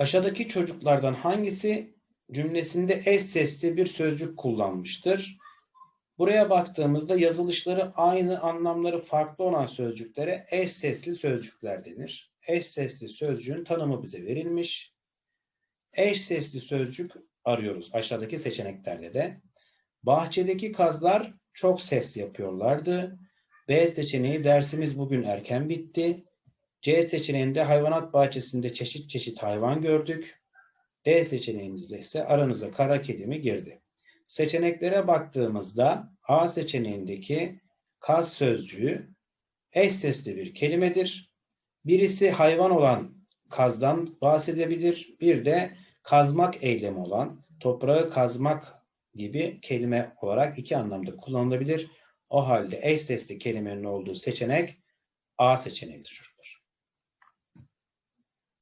Aşağıdaki çocuklardan hangisi cümlesinde eş sesli bir sözcük kullanmıştır? Buraya baktığımızda yazılışları aynı anlamları farklı olan sözcüklere eş sesli sözcükler denir. Eş sesli sözcüğün tanımı bize verilmiş. Eş sesli sözcük arıyoruz aşağıdaki seçeneklerde de. Bahçedeki kazlar çok ses yapıyorlardı. B seçeneği dersimiz bugün erken bitti. C seçeneğinde hayvanat bahçesinde çeşit çeşit hayvan gördük. D seçeneğimizde ise aranıza kara kedi mi girdi. Seçeneklere baktığımızda A seçeneğindeki kaz sözcüğü eş sesli bir kelimedir. Birisi hayvan olan kazdan bahsedebilir. Bir de kazmak eylemi olan toprağı kazmak gibi kelime olarak iki anlamda kullanılabilir. O halde eş sesli kelimenin olduğu seçenek A seçeneğidir.